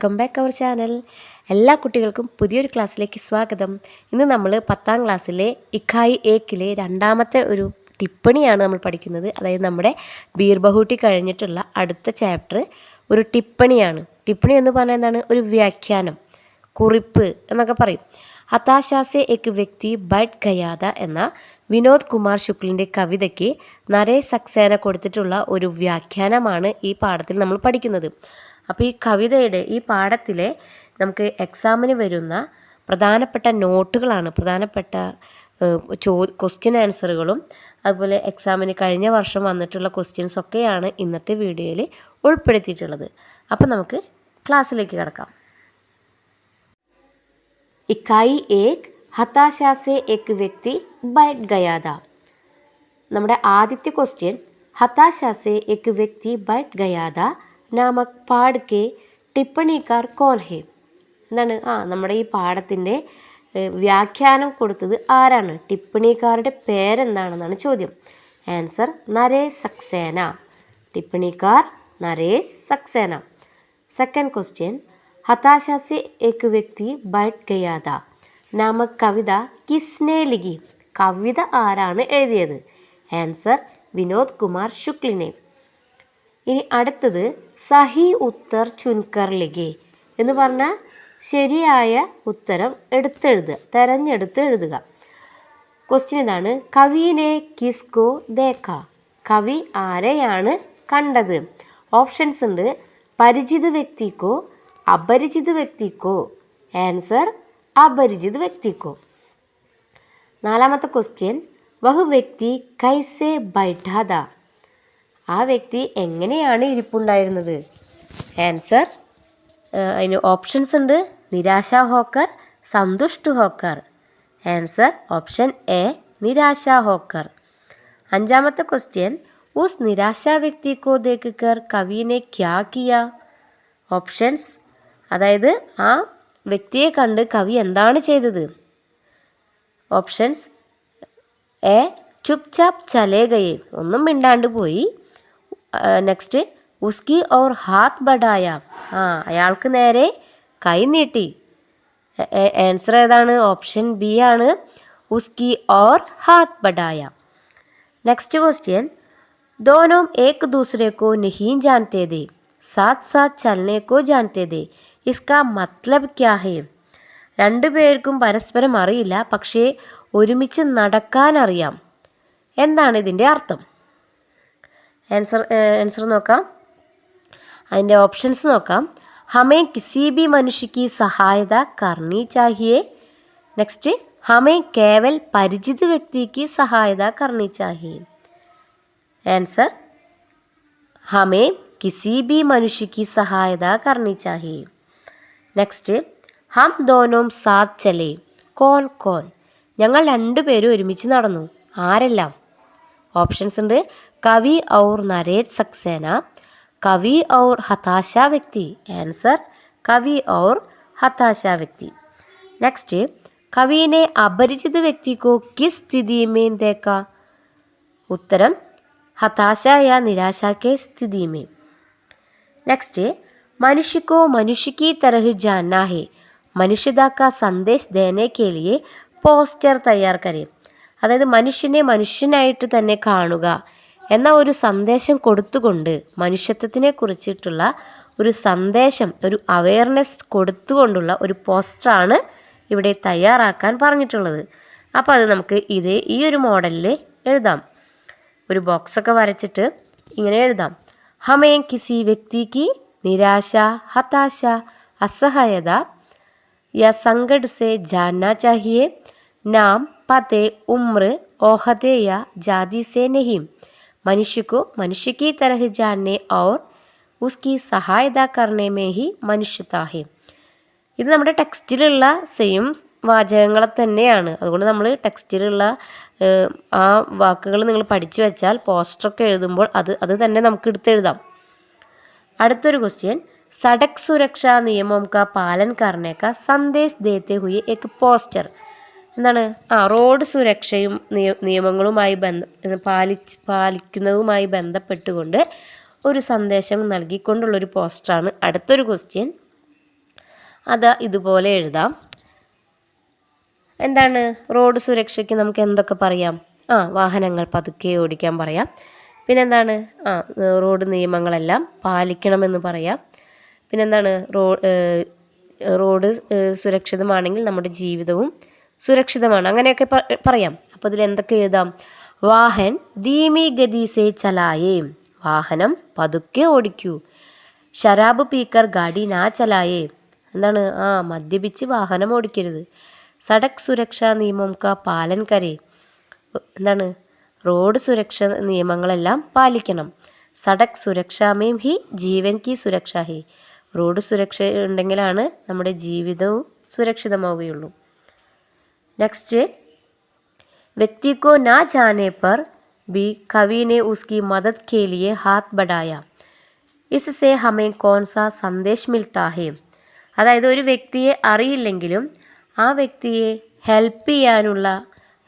Welcome back our channel. എല്ലാ കുട്ടികൾക്കും പുതിയൊരു ക്ലാസ്സിലേക്ക് സ്വാഗതം. ഇന്ന് നമ്മൾ പത്താം ക്ലാസ്സിലെ ഇഖായി ഏക്കിലെ രണ്ടാമത്തെ ഒരു ടിപ്പണിയാണ് നമ്മൾ പഠിക്കുന്നത്. അതായത് നമ്മുടെ ബീർബഹൂട്ടി കഴിഞ്ഞിട്ടുള്ള അടുത്ത ചാപ്റ്റർ ഒരു ടിപ്പണിയാണ്. ടിപ്പണി എന്ന് പറഞ്ഞാൽ എന്താണ്? ഒരു വ്യാഖ്യാനം കുറിപ്പ് എന്നൊക്കെ പറയും. ഹതാശാസെ എക് വ്യക്തി ബൈഡ് ഖയാദ എന്ന വിനോദ് കുമാർ ശുക്ലിന്റെ കവിതയ്ക്ക് നരേ സക്സേന കൊടുത്തിട്ടുള്ള ഒരു വ്യാഖ്യാനമാണ് ഈ പാഠത്തിൽ നമ്മൾ പഠിക്കുന്നത്. അപ്പോൾ ഈ കവിതയുടെ ഈ പാഠത്തിലെ നമുക്ക് എക്സാമിന് വരുന്ന പ്രധാനപ്പെട്ട നോട്ടുകളാണ് പ്രധാനപ്പെട്ട ചോ ക്വസ്റ്റ്യൻ ആൻസറുകളും അതുപോലെ എക്സാമിന് കഴിഞ്ഞ വർഷം വന്നിട്ടുള്ള ക്വസ്റ്റ്യൻസ് ഒക്കെയാണ് ഇന്നത്തെ വീഡിയോയിൽ ഉൾപ്പെടുത്തിയിട്ടുള്ളത്. അപ്പോൾ നമുക്ക് ക്ലാസ്സിലേക്ക് കിടക്കാം. ഇക്കായി ഏക് ഹതാശാസെ ഏക് വ്യക്തി ബൈറ്റ് ഗയാദ നമ്മുടെ ആദ്യത്തെ ക്വസ്റ്റ്യൻ ഹതാശാസെ ഏക് വ്യക്തി ബൈറ്റ് ഗയാദ നാമക് പാഠ് കെ ടിപ്പണിക്കാർ കോൺ ഹെ എന്താണ് ആ നമ്മുടെ ഈ പാഠത്തിൻ്റെ വ്യാഖ്യാനം കൊടുത്തത് ആരാണ് ടിപ്പണിക്കാരുടെ പേരെന്താണെന്നാണ് ചോദ്യം ആൻസർ നരേഷ് സക്സേന ടിപ്പണിക്കാർ നരേഷ് സക്സേന സെക്കൻഡ് ക്വസ്റ്റ്യൻ हताशा से एक व्यक्ति बैठ गया था നാമക് കവിത കിസ്നെ ലിഖി കവിത ആരാണ് എഴുതിയത് ആൻസർ വിനോദ് കുമാർ ശുക്ലിനെ ഇനി അടുത്തത് സഹി ഉത്തർ ചുൻകർ ലിഖി എന്ന് പറഞ്ഞാൽ ശരിയായ ഉത്തരം എടുത്തെഴുതുക തെരഞ്ഞെടുത്ത് എഴുതുക. ക്വസ്റ്റ്യൻ ഇതാണ് കവിനെ കിസ്കോ ദേക്ക? കവി ആരെയാണ് കണ്ടത്? ഓപ്ഷൻസ് ഉണ്ട് പരിചിത വ്യക്തിക്കോ അപരിചിത വ്യക്തിക്കോ? ആൻസർ അപരിചിത വ്യക്തിക്കോ. നാലാമത്തെ ക്വസ്റ്റ്യൻ വഹ് വ്യക്തി കൈസെ ബൈഠാദ? ആ വ്യക്തി എങ്ങനെയാണ് ഇരിപ്പുണ്ടായിരുന്നത്? ആൻസർ അതിന് ഓപ്ഷൻസ് ഉണ്ട്. നിരാശ ഹോക്കർ സന്തുഷ്ട ഹോക്കർ. ആൻസർ ഓപ്ഷൻ എ നിരാശ ഹോക്കർ. അഞ്ചാമത്തെ ക്വസ്റ്റ്യൻ ഉസ് നിരാശ വ്യക്തി കോ കവിനെ ക്യാ കിയ? ഓപ്ഷൻസ് അതായത് ആ വ്യക്തിയെ കണ്ട് കവി എന്താണ് ചെയ്തത്? ഓപ്ഷൻസ് എ ചുപ് ചാപ് ചലേ ഗയെ ഒന്നും മിണ്ടാണ്ട് പോയി. നെക്സ്റ്റ് ഉസ്കി ഓർ ഹാത്ത് ബഡായ ആ അയാൾക്ക് നേരെ കൈ നീട്ടി ആൻസർ ഏതാണ് ഓപ്ഷൻ ബി ആണ് ഉസ്കി ഓർ ഹാത്ത് ബഡായ നെക്സ്റ്റ് ക്വസ്റ്റ്യൻ दोनों एक दूसरे को नहीं जानते थे साथ साथ चलने को जानते थे ഇസ്ക മത്ലബ് ക്യാ ഹേ രണ്ടു പേർക്കും പരസ്പരം അറിയില്ല പക്ഷേ ഒരുമിച്ച് നടക്കാനറിയാം എന്താണ് ഇതിൻ്റെ അർത്ഥം ആൻസർ ആൻസർ നോക്കാം. അതിന്റെ ഓപ്ഷൻസ് നോക്കാം. ഹമേ കിസി ബി മനുഷ്യക്ക് സഹായത കർണി ചാഹിയെ. നെക്സ്റ്റ് ഹമേ കേവൽ പരിചിത വ്യക്തിക്ക് സഹായത കർണി ചാഹിയെ. ആൻസർ ഹമേ കിസി ബി മനുഷ്യക്ക് സഹായത കർണി ചാഹിയെ. നെക്സ്റ്റ് ഹം ദോനോം സാത് ചലേ. കോൻ കോൻ. ഞങ്ങൾ രണ്ടുപേരും ഒരുമിച്ച് നടന്നു. ആരെല്ലാം? ഓപ്ഷൻസ് ഉണ്ട്. കവി ഔർ നരേഷ് സക്സേന കവി ഔർ ഹതാശ വ്യക്തി ആൻസർ കവി ഔർ ഹതാശ വ്യക്തി നെക്സ്റ്റ് കവിനെ അപരിചിത വ്യക്തിക്കോ കിസ് സ്ഥിതി में देखा ഉത്തരം हताशा या निराशा के स्थिति में नेक्स्ट मनुष्य को मनुष्य की तरह जानना है മനുഷ്യത का संदेश देने के लिए പോസ്റ്റർ തയ്യാർ കരേ അതായത് മനുഷ്യനെ മനുഷ്യനായിട്ട് തന്നെ കാണുക എന്ന ഒരു സന്ദേശം കൊടുത്തുകൊണ്ട് മനുഷ്യത്വത്തിനെ കുറിച്ചിട്ടുള്ള ഒരു സന്ദേശം ഒരു അവയർനെസ് കൊടുത്തുകൊണ്ടുള്ള ഒരു പോസ്റ്ററാണ് ഇവിടെ തയ്യാറാക്കാൻ പറഞ്ഞിട്ടുള്ളത് അപ്പോൾ അത് നമുക്ക് ഇത് ഈ ഒരു മോഡലിൽ എഴുതാം ഒരു ബോക്സൊക്കെ വരച്ചിട്ട് ഇങ്ങനെ എഴുതാം ഹമേ കിസി വ്യക്തിക്ക് നിരാശ ഹതാശ അസഹായത या संकट से जानना चाहिए नाम पते उम्र ओहदे या जाति से नहीं मनुष्य को मनुष्य की तरह जानने और उसकी സഹായത കർണേമേ ഹി മനുഷ്യത്താഹേ ഇത് നമ്മുടെ ടെക്സ്റ്റിലുള്ള സെയിം വാചകങ്ങളെ തന്നെയാണ്. അതുകൊണ്ട് നമ്മൾ ടെക്സ്റ്റിലുള്ള ആ വാക്കുകൾ നിങ്ങൾ പഠിച്ചു വെച്ചാൽ പോസ്റ്ററൊക്കെ എഴുതുമ്പോൾ അത് അത് തന്നെ നമുക്ക് എടുത്തെഴുതാം അടുത്തൊരു ക്വസ്റ്റ്യൻ സഡക് സുരക്ഷാ നിയമം കാ പാലൻ കാരണേക്കാ സന്ദേശ് ദേത്തെ ഹുയെ എക്ക് പോസ്റ്റർ. എന്താണ്? ആ റോഡ് സുരക്ഷയും നിയമങ്ങളുമായി ബന്ധം പാലിച്ച് പാലിക്കുന്നതുമായി ബന്ധപ്പെട്ടുകൊണ്ട് ഒരു സന്ദേശം നൽകിക്കൊണ്ടുള്ളൊരു പോസ്റ്ററാണ് അടുത്തൊരു ക്വസ്റ്റ്യൻ. അത് ഇതുപോലെ എഴുതാം. എന്താണ്? റോഡ് സുരക്ഷയ്ക്ക് നമുക്ക് എന്തൊക്കെ പറയാം? ആ വാഹനങ്ങൾ പതുക്കെ ഓടിക്കാൻ പറയാം. പിന്നെന്താണ്? ആ റോഡ് നിയമങ്ങളെല്ലാം പാലിക്കണമെന്ന് പറയാം. പിന്നെന്താണ്? റോ റോഡ് സുരക്ഷിതമാണെങ്കിൽ നമ്മുടെ ജീവിതവും സുരക്ഷിതമാണ്. അങ്ങനെയൊക്കെ പറയാം. അപ്പോൾ ഇതിൽ എന്തൊക്കെ എഴുതാം? വാഹൻ ധീമി ഗതിസേ ചലായേ. വാഹനം പതുക്കെ ഓടിക്കൂ. ശരാബ് പീക്കർ ഗാഡി നാ ചലായേ. എന്താണ്? ആ മദ്യപിച്ച് വാഹനം ഓടിക്കരുത്. സഡക് സുരക്ഷാ നിയമം കാ പാലൻ കരേ. എന്താണ്? റോഡ് സുരക്ഷ നിയമങ്ങളെല്ലാം പാലിക്കണം. സഡക് സുരക്ഷാമേം ഹി ജീവൻ കി സുരക്ഷ ഹി. റോഡ് സുരക്ഷ ഉണ്ടെങ്കിലാണ് നമ്മുടെ ജീവിതവും സുരക്ഷിതമാവുകയുള്ളൂ. നെക്സ്റ്റ് व्यक्ति को ना जाने पर भी कवि ने उसकी मदद के लिए हाथ बढ़ाया इससे हमें कौन सा സന്ദേശ് മിൽത്താ ഹേ അതായത് ഒരു വ്യക്തിയെ അറിയില്ലെങ്കിലും ആ വ്യക്തിയെ ഹെൽപ്പ് ചെയ്യാനുള്ള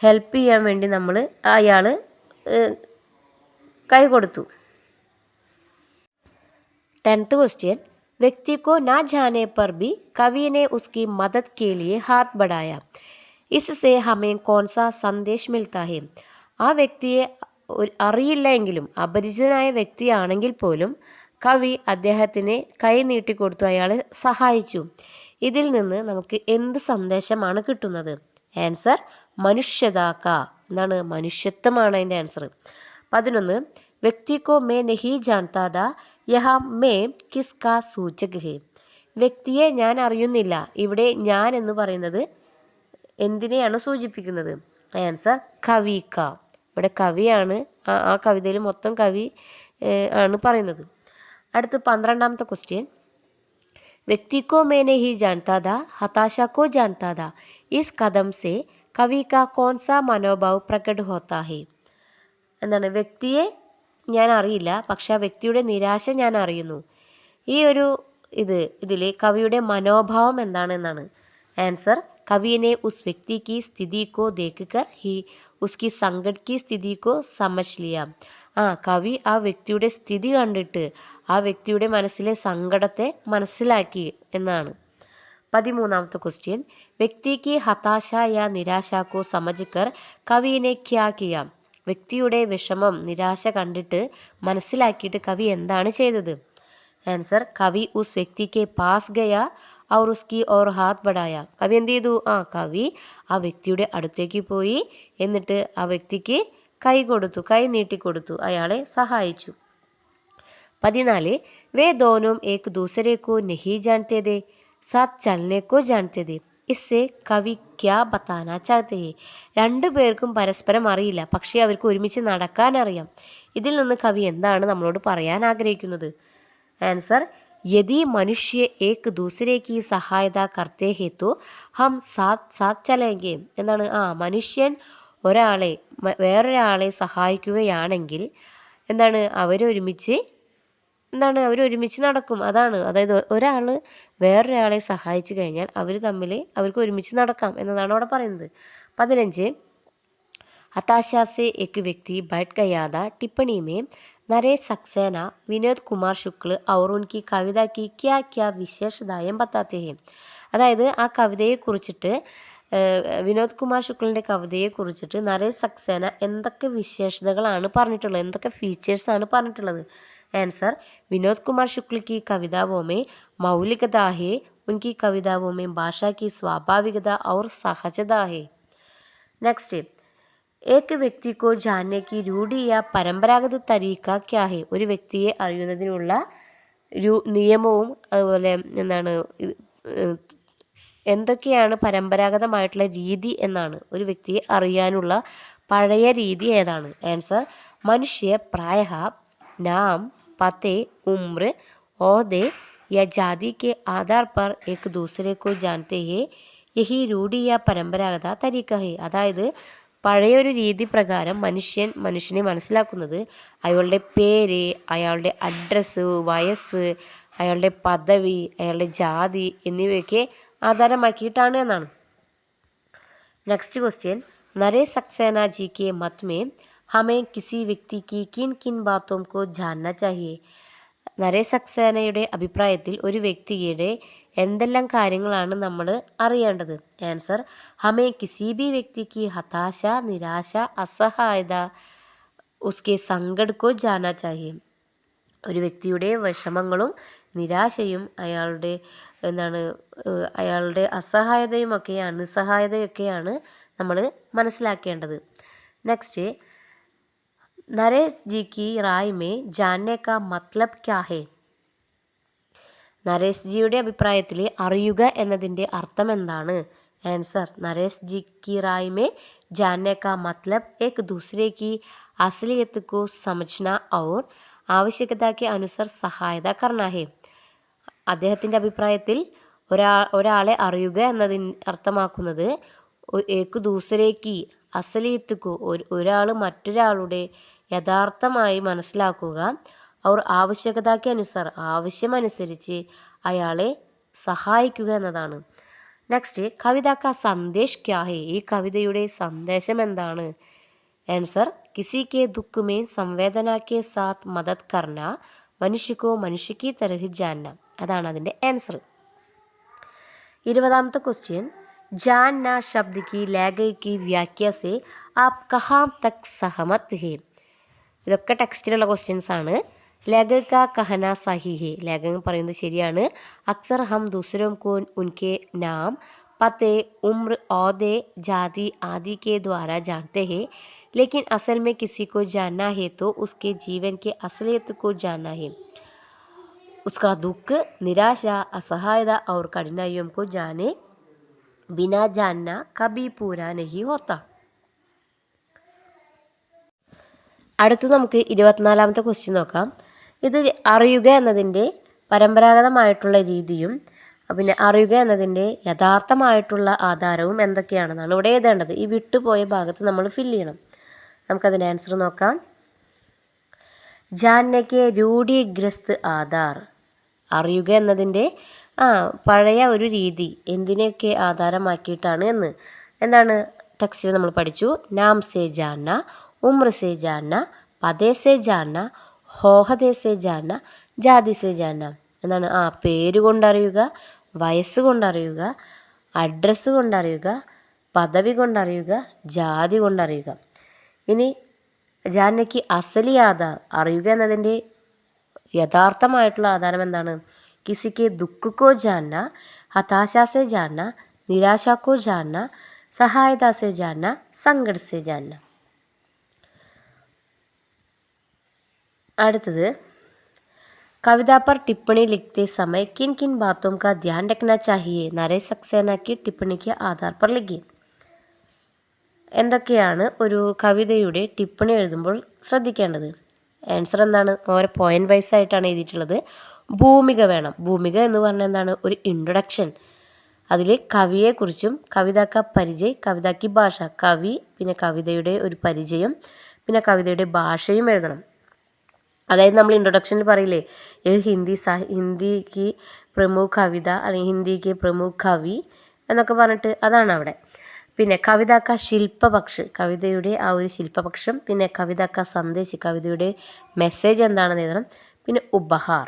ഹെൽപ്പ് ചെയ്യാൻ വേണ്ടി നമ്മൾ അയാൾ കൈ കൊടുത്തു टेंथ क्वेश्चन व्यक्ति को ना जाने पर भी कवि ने उसकी मदद के लिए हाथ बढ़ाया इससे हमें कौन सा സന്ദേശ് മിൽത്താ ഹേ ആ വ്യക്തിയെ ഒരു- അറിയില്ല എങ്കിലും അപരിചിതനായ വ്യക്തിയാണെങ്കിൽ പോലും കവി അദ്ദേഹത്തിന് കൈ നീട്ടിക്കൊടുത്തു അയാളെ സഹായിച്ചു ഇതിൽ നിന്ന് നമുക്ക് എന്ത് സന്ദേശമാണ് കിട്ടുന്നത് ആൻസർ മനുഷ്യതാക്ക എന്താണ് മനുഷ്യത്വമാണ് അതിൻ്റെ ആൻസർ പതിനൊന്ന് വ്യക്തി കോ മേ നഹി ജാൻതാ ദാ യഹാ മേ കിസ്കാ സൂചക് ഹേ വ്യക്തിയെ ഞാൻ അറിയുന്നില്ല ഇവിടെ ഞാൻ എന്ന് പറയുന്നത് എന്തിനെയാണ് സൂചിപ്പിക്കുന്നത്? ആൻസർ കവിക്ക ഇവിടെ കവിയാണ് ആ കവിതയിൽ മൊത്തം കവി ആണ് പറയുന്നത്. അടുത്ത് പന്ത്രണ്ടാമത്തെ ക്വസ്റ്റ്യൻ വ്യക്തിക്കോ മേനെ ഹി ജാൻതാദാ ഹതാശക്കോ ജാൻതാദാ ഇസ് കഥം സെ കവി കോൺസ മനോഭാവ് പ്രകട് ഹോത്താഹെ എന്താണ്? വ്യക്തിയെ ഞാൻ അറിയില്ല പക്ഷെ ആ വ്യക്തിയുടെ നിരാശ ഞാൻ അറിയുന്നു. ഈ ഒരു ഇത് ഇതിലെ കവിയുടെ മനോഭാവം എന്താണ് എന്നാണ്. ആൻസർ കവിനെ ഉസ് വ്യക്തി की സ്ഥിതി को देखकर ही उसकी संकट की स्थिति को समझ लिया ആ കവി ആ വ്യക്തിയുടെ സ്ഥിതി കണ്ടിട്ട് ആ വ്യക്തിയുടെ മനസ്സിലെ സങ്കടത്തെ മനസ്സിലാക്കി എന്നാണ് പതിമൂന്നാമത്തെ ക്വസ്റ്റ്യൻ വ്യക്തി की हताशा या निराशा को समझकर कवि ने क्या किया വ്യക്തിയുടെ വിഷമം നിരാശ കണ്ടിട്ട് മനസ്സിലാക്കിയിട്ട് കവി എന്താണ് ചെയ്തത് ആൻസർ കവി ഉസ് വ്യക്തിക്ക് പാസ് ഗയ ഔർ ഉസ്കി ഓർ ഹാത്ത് ബടായ കവി എന്ത് ചെയ്തു? ആ കവി ആ വ്യക്തിയുടെ അടുത്തേക്ക് പോയി എന്നിട്ട് ആ വ്യക്തിക്ക് കൈ കൊടുത്തു കൈ നീട്ടിക്കൊടുത്തു അയാളെ സഹായിച്ചു. പതിനാല് വേ ദോനും ഏക് ദൂസരേക്കോ നെഹി നഹി സാത് ചലനേക്കോ സാത്ത് ചലനെ കോ ജാൻത്തെ ദേ ഇസ്സെ കവി ക്യാ ബത്താന ചാത്തേ രണ്ടു പേർക്കും പരസ്പരം അറിയില്ല പക്ഷേ അവർക്ക് ഒരുമിച്ച് നടക്കാൻ അറിയാം. ഇതിൽ നിന്ന് കവി എന്താണ് നമ്മളോട് പറയാൻ ആഗ്രഹിക്കുന്നത്? ആൻസർ യദി മനുഷ്യ ഏക് ദൂസരെ കി സഹായത കർത്തേ ഹേ തോ ഹം സാത്ത് സാത്ത് ചലേങ്കെ എന്താണ് ആ മനുഷ്യൻ ഒരാളെ മ- വേറൊരാളെ സഹായിക്കുകയാണെങ്കിൽ എന്താണ് അവരൊരുമിച്ച് എന്താണ് അവർ ഒരുമിച്ച് നടക്കും അതാണ് അതായത് ഒരാൾ വേറൊരാളെ സഹായിച്ചു കഴിഞ്ഞാൽ അവർ തമ്മിൽ അവർക്ക് ഒരുമിച്ച് നടക്കാം എന്നതാണ് അവിടെ പറയുന്നത് പതിനഞ്ച് हताशा से एक व्यक्ति बैठ गया था टिप्पणी में നരേഷ് സക്സേന വിനോദ് കുമാർ ശുക്ൽ ഔർ ഉൻകി കവിത കി ക്യാ ക്യാ വിശേഷ ദായം അതായത് ആ കവിതയെ കുറിച്ചിട്ട് വിനോദ് കുമാർ ശുക്ലിന്റെ കവിതയെ കുറിച്ചിട്ട് നരേഷ് സക്സേന എന്തൊക്കെ വിശേഷതകളാണ് പറഞ്ഞിട്ടുള്ളത്? എന്തൊക്കെ ഫീച്ചേഴ്സാണ് പറഞ്ഞിട്ടുള്ളത്? ആൻസർ വിനോദ് കുമാർ ശുക്ൽ കി കവിതാവോമേ മൗലികതാഹേ ഉൻകി കവിതാവോമേ ഭാഷ കി സ്വാഭാവികത ഔർ സഹജതാഹേ നെക്സ്റ്റ് और सहजता है നെക്സ്റ്റ് ഏക്ക് വ്യക്തിക്കോ ജാനെ കി രൂഢി യാ പരമ്പരാഗത തരീക്ക ക്യാ ഹെ ഒരു വ്യക്തിയെ അറിയുന്നതിനുള്ള രു നിയമവും അതുപോലെ എന്താണ് ഇത്, ഏഹ്, എന്തൊക്കെയാണ് പരമ്പരാഗതമായിട്ടുള്ള രീതി എന്നാണ് ഒരു വ്യക്തിയെ അറിയാനുള്ള പഴയ രീതി ഏതാണ് ആൻസർ മനുഷ്യ പ്രായ നാം പത്തെ ഉമ്ര ഓദെ या जाति के आधार पर एक दूसरे को जानते हैं യഹി രൂഢി യാ പരമ്പരാഗത തരീക്ക ഹേ അതായത് പഴയൊരു രീതി പ്രകാരം മനുഷ്യൻ മനുഷ്യനെ മനസ്സിലാക്കുന്നത് അയാളുടെ പേര് അയാളുടെ അഡ്രസ്സ് വയസ്സ് അയാളുടെ പദവി അയാളുടെ ജാതി എന്നിവയൊക്കെ ആധാരമാക്കിയിട്ടാണ് എന്നാണ് नेक्स्ट क्वेश्चन नरेश सक्सेना जी के मत में हमें किसी व्यक्ति की किन किन बातों को जानना चाहिए നരേഷ് സക്സേനയുടെ അഭിപ്രായത്തിൽ ഒരു വ്യക്തിയുടെ എന്തെല്ലാം കാര്യങ്ങളാണ് നമ്മൾ അറിയേണ്ടത്? ആൻസർ ഹമേ കിസി ബി വ്യക്തിക്ക് ഹതാശ നിരാശ അസഹായത ഉസ്കെ സങ്കടക്കോ ജാന ചാഹിയെ. ഒരു വ്യക്തിയുടെ വിഷമങ്ങളും നിരാശയും അയാളുടെ എന്താണ് അയാളുടെ അസഹായതയും ഒക്കെയാണ് നിസ്സഹായതയൊക്കെയാണ് നമ്മൾ മനസ്സിലാക്കേണ്ടത്. നെക്സ്റ്റ് നരേഷ് ജി കി റായ് മേ ജാന്നെ കാ മത്ലബ് ക്യാ ഹേ നരേഷ് ജിയുടെ അഭിപ്രായത്തിൽ അറിയുക എന്നതിൻ്റെ അർത്ഥം എന്താണ് ആൻസർ നരേഷ് ജി की राय में जानने का मतलब एक दूसरे की असलियत को समझना और आवश्यकता के अनुसार സഹായത करना है അദ്ദേഹത്തിൻ്റെ അഭിപ്രായത്തിൽ ഒരാ ഒരാളെ അറിയുക എന്നതിന് അർത്ഥമാക്കുന്നത് ഒ- ഏക്ക് ദൂസരേക്ക് അസലിയത്തുക്കു ഒരു ഒരാൾ മറ്റൊരാളുടെ യഥാർത്ഥമായി മനസ്സിലാക്കുക. അവർ ആവശ്യകതയ്ക്ക് അനുസാർ ആവശ്യമനുസരിച്ച് അയാളെ സഹായിക്കുക എന്നതാണ്. നെക്സ്റ്റ് കവിത കാ സന്ദേശ് ക്യാ ഹേ? ഈ കവിതയുടെ സന്ദേശം എന്താണ്? ആൻസർ കിസി കെ ദുഃഖ് സാത്ത് മദത് കർണ മനുഷ്യക്കോ മനുഷ്യക്ക് തരഹ് ജാന്ന. അതാണ് അതിന്റെ ആൻസർ ഇരുപതാമത്തെ ക്വസ്റ്റ്യൻ ജാന്ന ശബ്ദ की ലേഖ की വ്യാഖ്യ से आप कहाँ तक सहमत है ഇതൊക്കെ ടെക്സ്റ്റിലുള്ള ക്വസ്റ്റ്യൻസ് ആണ് ലേഖക കാ കഹന സഹി ഹെ ലേഖകൻ പറയുന്നത് ശരിയാണ് അക്സർ ഹം ദൂസരോं को उनके नाम पते उम्र औहदे जाति आदि के द्वारा जानते हैं लेकिन असल में किसी को जानना है तो उसके जीवन के असलियत को जानना है उसका दुख निराशा असहायता और कठिनाइयों को जाने बिना जानना कभी पूरा नहीं होता അടുത്ത് നമുക്ക് ഇരുപത്തിനാലാമത്തെ ക്വസ്റ്റ്യൻ നോക്കാം ഇത് അറിയുക എന്നതിൻ്റെ പരമ്പരാഗതമായിട്ടുള്ള രീതിയും പിന്നെ അറിയുക എന്നതിൻ്റെ യഥാർത്ഥമായിട്ടുള്ള ആധാരവും എന്തൊക്കെയാണെന്നാണ് ഇവിടെ എഴുതേണ്ടത് ഈ വിട്ടുപോയ ഭാഗത്ത് നമ്മൾ ഫില്ല് ചെയ്യണം നമുക്കതിൻ്റെ ആൻസർ നോക്കാം ജാന്നയ്ക്ക് രൂഢീഗ്രസ്ത് ആധാർ അറിയുക എന്നതിൻ്റെ ആ പഴയ ഒരു രീതി എന്തിനെയൊക്കെ ആധാരമാക്കിയിട്ടാണ് എന്ന്. എന്താണ്? ടെക്സ്റ്റിൽ നമ്മൾ പഠിച്ചു. നാം സേ ജാന്ന ഉമ്ര സേ ജാന്ന പതേ സേ ജാന്ന ഹോഹദേ സേ ജാന്ന ജാതി സേ ജാന്ന. എന്താണ്? ആ പേര് കൊണ്ടറിയുക വയസ്സ് കൊണ്ടറിയുക അഡ്രസ്സ് കൊണ്ടറിയുക പദവി കൊണ്ടറിയുക ജാതി കൊണ്ടറിയുക. ഇനി ജാനയ്ക്ക് അസലി ആധാർ അറിയുക എന്നതിന്റെ യഥാർത്ഥമായിട്ടുള്ള ആധാരം എന്താണ്? കിസിക്ക് ദുഃഖക്കോ ജാന്ന ഹതാശ സെ ജാന്ന നിരാശ കോ ജാന്ന സഹായത സെ ജാന്ന സങ്കട് സെ ജാന്ന അടുത്തത് कविता पर टिप्पणी लिखते समय किन किन बातों का ध्यान रखना चाहिए നരേഷ് സക്സേന की टिप्पणी के आधार पर लिखिए എന്തൊക്കെയാണ് ഒരു കവിതയുടെ ടിപ്പണി എഴുതുമ്പോൾ ശ്രദ്ധിക്കേണ്ടത് ആൻസർ എന്താണ് ഓരോ പോയിന്റ് വൈസ് ആയിട്ടാണ് എഴുതിയിട്ടുള്ളത് ഭൂമിക വേണം. ഭൂമിക എന്ന് പറഞ്ഞാൽ എന്താണ്? ഒരു ഇൻട്രൊഡക്ഷൻ അതിൽ കവിയെക്കുറിച്ചും കവിതാക്ക പരിചയ് കവിതാക്കി ഭാഷ. കവി പിന്നെ കവിതയുടെ ഒരു പരിചയം പിന്നെ കവിതയുടെ ഭാഷയും എഴുതണം. അതായത് നമ്മൾ ഇൻട്രൊഡക്ഷനിൽ പറയില്ലേ ഏത് ഹിന്ദി സാഹി ഹിന്ദിക്ക് പ്രമുഖ കവിത അല്ലെങ്കിൽ ഹിന്ദിക്ക് പ്രമുഖ കവി എന്നൊക്കെ പറഞ്ഞിട്ട് അതാണ് അവിടെ. പിന്നെ കവിതാക്ക ശില്പപക്ഷ് കവിതയുടെ ആ ഒരു ശില്പപക്ഷം പിന്നെ കവിതാക്ക സന്ദേശി കവിതയുടെ മെസ്സേജ് എന്താണെന്ന് എഴുതണം. പിന്നെ ഉപഹാർ